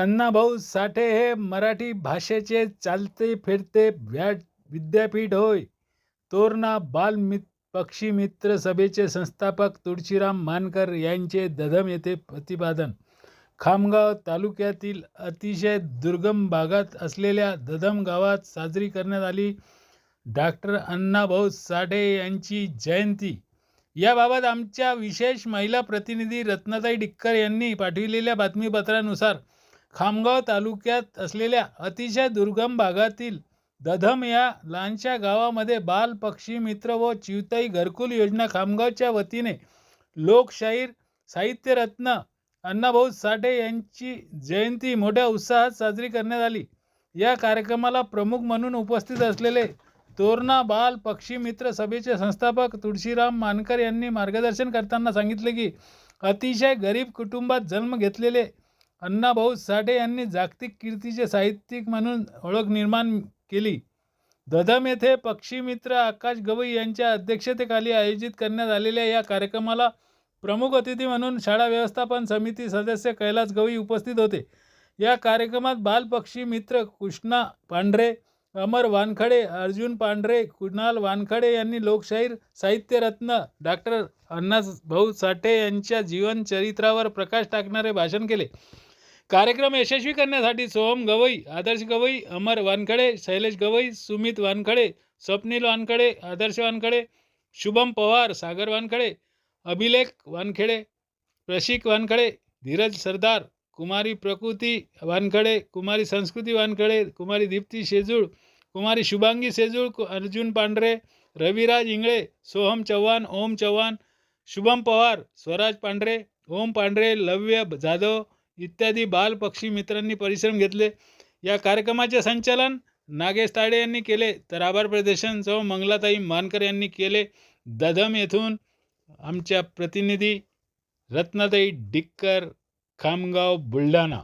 अण्णाभाऊ साठे हे मराठी भाषेचे चालते फिरते व्या विद्यापीठ होय. तोरणा बाल मित पक्षी मित्र सभेचे संस्थापक तुळशीराम मानकर यांचे दधम येथे प्रतिपादन. खामगाव तालुक्यातील अतिशय दुर्गम भागात असलेल्या दधम गावात साजरी करण्यात आली. डॉक्टर अण्णाभाऊ साठे यांची जयंती. याबाबत आमच्या विशेष महिला प्रतिनिधी रत्नाताई डिक्कर यांनी पाठविलेल्या बातमीपत्रानुसार खामगाव तालुक्यात असलेल्या अतिशय दुर्गम भागातील दधम या लहानशा गावामध्ये बाल पक्षी मित्र व चिवताई घरकुल योजना खामगावच्या वतीने लोकशाहीर साहित्यरत्न अण्णाभाऊ साठे यांची जयंती मोठ्या उत्साहात साजरी करण्यात आली. या कार्यक्रमाला प्रमुख म्हणून उपस्थित असलेले तोरणा बाल पक्षी मित्र सभेचे संस्थापक तुळशीराम मानकर यांनी मार्गदर्शन करताना सांगितले की अतिशय गरीब कुटुंबात जन्म घेतलेले अण्णाभाऊ साठे यांनी जागतिक कीर्तीचे साहित्यिक म्हणून ओळख निर्माण केली. दधम येथे पक्षी मित्र आकाश गवई यांच्या अध्यक्षतेखाली आयोजित करण्यात आलेल्या या कार्यक्रमाला प्रमुख अतिथी म्हणून शाळा व्यवस्थापन समिती सदस्य कैलास गवई उपस्थित होते. या कार्यक्रमात बालपक्षी मित्र कृष्णा पांढरे अमर वानखडे अर्जुन पांढरे कुणाल वानखडे यांनी लोकशाहीर साहित्यरत्न डॉक्टर अण्णाभाऊ साठे यांच्या जीवनचरित्रावर प्रकाश टाकणारे भाषण केले. कार्यक्रम यशस्वी करण्यासाठी सोहम गवई आदर्श गवई अमर वानखडे शैलेश गवई सुमित वानखडे स्वप्नील वानखडे आदर्श वानखडे शुभम पवार सागर वानखडे अभिलेख वानखेडे प्रशिक वानखडे धीरज सरदार कुमारी प्रकृती वानखडे कुमारी संस्कृती वानखडे कुमारी दीप्ती शेजूळ कुमारी शुभांगी शेजूळ अर्जुन पांढरे रविराज इंगळे सोहम चव्हाण ओम चव्हाण शुभम पवार स्वराज पांढरे ओम पांढरे लव्य जाधव इत्यादी बाल पक्षी मित्रांनी परिश्रम घेतले. या कार्यक्रमाचे संचालन नागेश ताडे यांनी केले. तर आभार प्रदर्शन सौ मंगलाताई मानकर यांनी केले. दधम येथून आमच्या प्रतिनिधी रत्नाताई डिक्कर खामगाव बुलढाणा.